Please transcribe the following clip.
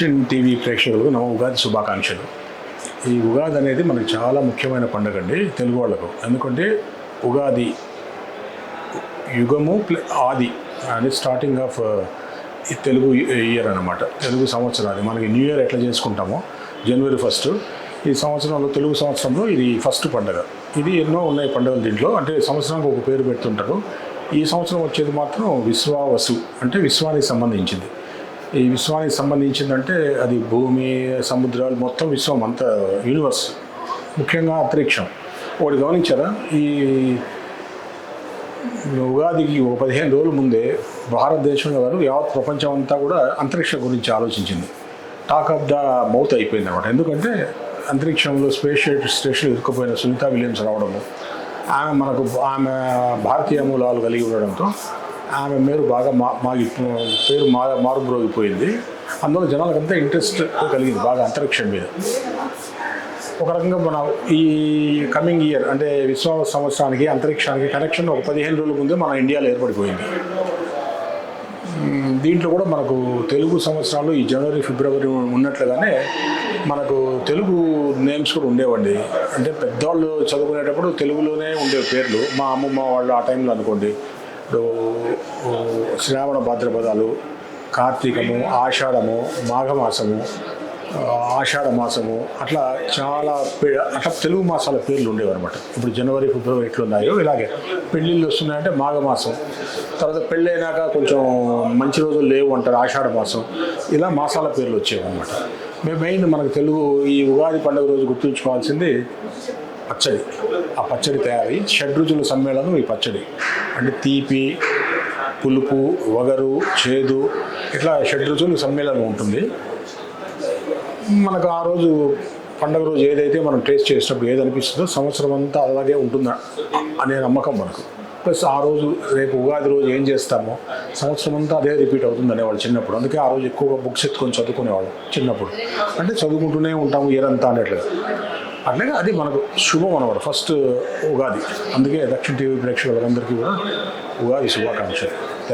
దక్షిణ్ TV ప్రేక్షకులకు నవ ఉగాది శుభాకాంక్షలు. ఈ ఉగాది అనేది మనకు చాలా ముఖ్యమైన పండుగ అండి తెలుగు వాళ్ళకు. ఎందుకంటే ఉగాది యుగము ప్ల ఆది అని స్టార్టింగ్ ఆఫ్ తెలుగు ఇయర్ అనమాట తెలుగు సంవత్సరాది మనకి న్యూ ఇయర్ ఎట్లా చేసుకుంటామో జనవరి ఫస్ట్ ఈ సంవత్సరంలో తెలుగు సంవత్సరంలో ఇది ఫస్ట్ పండుగ. ఇది ఎన్నో ఉన్నాయి పండుగలు దీంట్లో. అంటే సంవత్సరానికి ఒక పేరు పెడుతుంటారు. ఈ సంవత్సరం వచ్చేది మాత్రం విశ్వావసు అంటే విశ్వానికి సంబంధించింది. ఈ విశ్వానికి సంబంధించిందంటే అది భూమి సముద్రాలు మొత్తం విశ్వం అంతా యూనివర్స్ ముఖ్యంగా అంతరిక్షం. ఒకటి గమనించారా? ఈ ఉగాదికి ఒక పదిహేను రోజుల ముందే భారతదేశంలో వారు యావత్ ప్రపంచం అంతా కూడా అంతరిక్షం గురించి ఆలోచించింది. టాక్ ఆఫ్ ద మౌత్ అయిపోయింది అనమాట ఎందుకంటే అంతరిక్షంలో స్పేస్ స్టేషన్ ఇరుక్కుపోయిన సునీతా విలియమ్స్ రావడము ఆమె మనకు ఆమె భారతీయ మూలాలు కలిగి ఉండడంతో ఆమె మేరు బాగా మా మాగి పేరు మా మారుబ్రోగిపోయింది అందువల్ల జనాలకంతా ఇంట్రెస్ట్ కలిగింది బాగా అంతరిక్షం మీద. ఒక రకంగా మన ఈ కమింగ్ ఇయర్ అంటే విశ్వ సంవత్సరానికి అంతరిక్షానికి కనెక్షన్ ఒక పదిహేను రోజుల ముందే మన ఇండియాలో ఏర్పడిపోయింది. దీంట్లో కూడా మనకు తెలుగు సంవత్సరాలు ఈ జనవరి ఫిబ్రవరి ఉన్నట్లుగానే మనకు తెలుగు నేమ్స్ కూడా ఉండేవండి. అంటే పెద్దవాళ్ళు చదువుకునేటప్పుడు తెలుగులోనే ఉండే పేర్లు. మా అమ్మమ్మ వాళ్ళు ఆ టైంలో అనుకోండి శ్రావణ భాద్రపదాలు కార్తీకము ఆషాఢము మాఘమాసము ఆషాఢ మాసము అట్లా చాలా పే- అట్లా తెలుగు మాసాల పేర్లు ఉండేవన్నమాట. ఇప్పుడు జనవరి ఫిబ్రవరి ఎట్లున్నాయో ఇలాగే. పెళ్ళిళ్ళు వస్తున్నాయంటే మాఘమాసం. తర్వాత పెళ్ళైనాక కొంచెం మంచి రోజులు లేవు అంటారు ఆషాఢ మాసం ఇలా మాసాల పేర్లు వచ్చేవన్నమాట. మేము మెయిన్ మనకు తెలుగు ఈ ఉగాది పండుగ రోజు గుర్తుంచుకోవాల్సింది పచ్చడి. ఆ పచ్చడి తయారీ షడ్రుచుల సమ్మేళనం ఈ పచ్చడి. అంటే తీపి పులుపు వగరు చేదు ఇట్లా షడ్రుచుల సమ్మేళనం ఉంటుంది. మనకు ఆ రోజు పండగ రోజు ఏదైతే మనం టేస్ట్ చేసినప్పుడు ఏది అనిపిస్తుందో సంవత్సరం అంతా అలాగే ఉంటుంది అనే నమ్మకం మనకు. ప్లస్ ఆ రోజు రేపు ఉగాది రోజు ఏం చేస్తామో సంవత్సరం అంతా అదే రిపీట్ అవుతుంది అనేవాళ్ళు చిన్నప్పుడు. అందుకే ఆ రోజు ఎక్కువగా బుక్స్ ఎత్తుకొని చదువుకునేవాళ్ళు చిన్నప్పుడు. అంటే చదువుకుంటూనే ఉంటాము ఇయర్ అంతా అట్లాగే అది మనకు శుభం అనమాట ఫస్ట్ ఉగాది. అందుకే దక్షిణ టీవీ ప్రేక్షకులందరికీ కూడా ఉగాది శుభాకాంక్షలు.